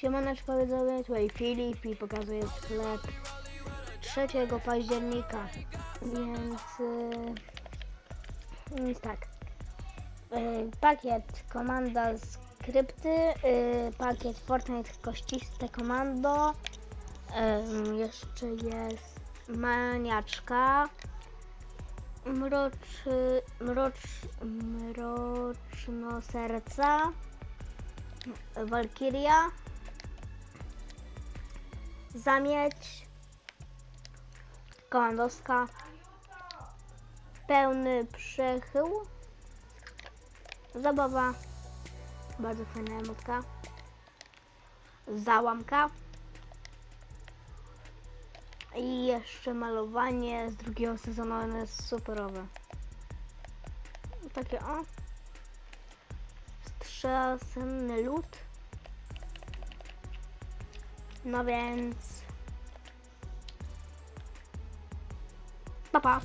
Siemaneczko widzowie, tutaj Filip i pokazuję sklep 3 października, więc yy, więc tak. Yy, pakiet komanda skrypty, yy, pakiet Fortnite kościste komando, yy, jeszcze jest maniaczka, mroczy, mrocz, mroczno serca, Walkiria, Zamieć, Komandowska, Pełny przechył, Zabawa, bardzo fajna emotka, Załamka. I jeszcze malowanie z drugiego sezonu, ono jest superowe. Takie o, strzasny lód. No więc. Pa pa.